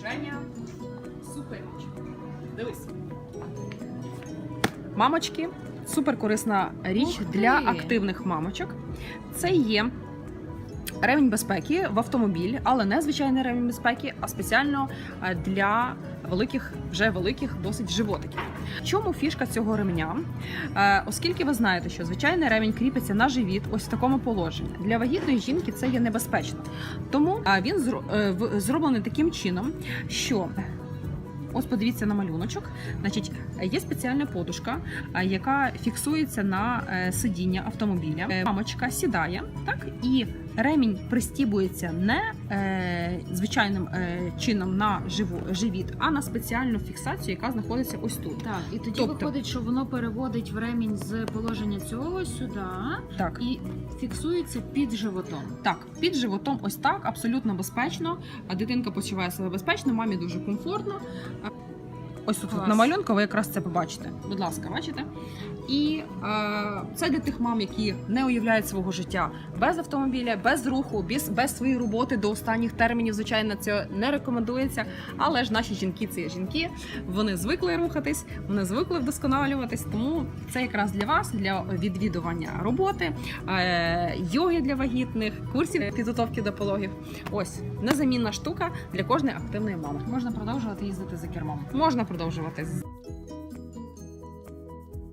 Женя, слухаємо. Дивись. Мамочки, супер корисна річ для активних мамочок. Це є ремінь безпеки в автомобіль, але не звичайний ремінь безпеки, а спеціально е, для великих, вже великих досить животиків. Чому фішка цього ремня? Е, Оскільки ви знаєте, що звичайний ремінь кріпиться на живіт ось в такому положенні. Для вагітної жінки це є небезпечно. Тому е, він зро- зроблений таким чином, що Ось подивіться на малюночок. Значить, є спеціальна подушка, яка фіксується на сидіння автомобіля. Мамочка сідає, так і ремінь пристібується не е, звичайним е, чином на живу, живіт, а на спеціальну фіксацію, яка знаходиться ось тут. Так, і тоді Тобто- виходить, що воно переводить в ремінь з положення цього сюди Так. і фіксується під животом. Так, під животом ось так, абсолютно безпечно. Дитинка почуває себе безпечно, мамі дуже комфортно. Ось тут Клас. на малюнку ви якраз це побачите. Будь ласка, бачите? І е, це для тих мам, які не уявляють свого життя без автомобіля, без руху, без, без своєї роботи до останніх термінів. Звичайно, це не рекомендується. Але ж наші жінки це жінки. Вони звикли рухатись, вони звикли вдосконалюватись. Тому це якраз для вас, для відвідування роботи, е, йоги для вагітних, курсів підготовки до пологів. Ось незамінна штука для кожної активної мами. Можна продовжувати їздити за кермом. Можна продовжувати.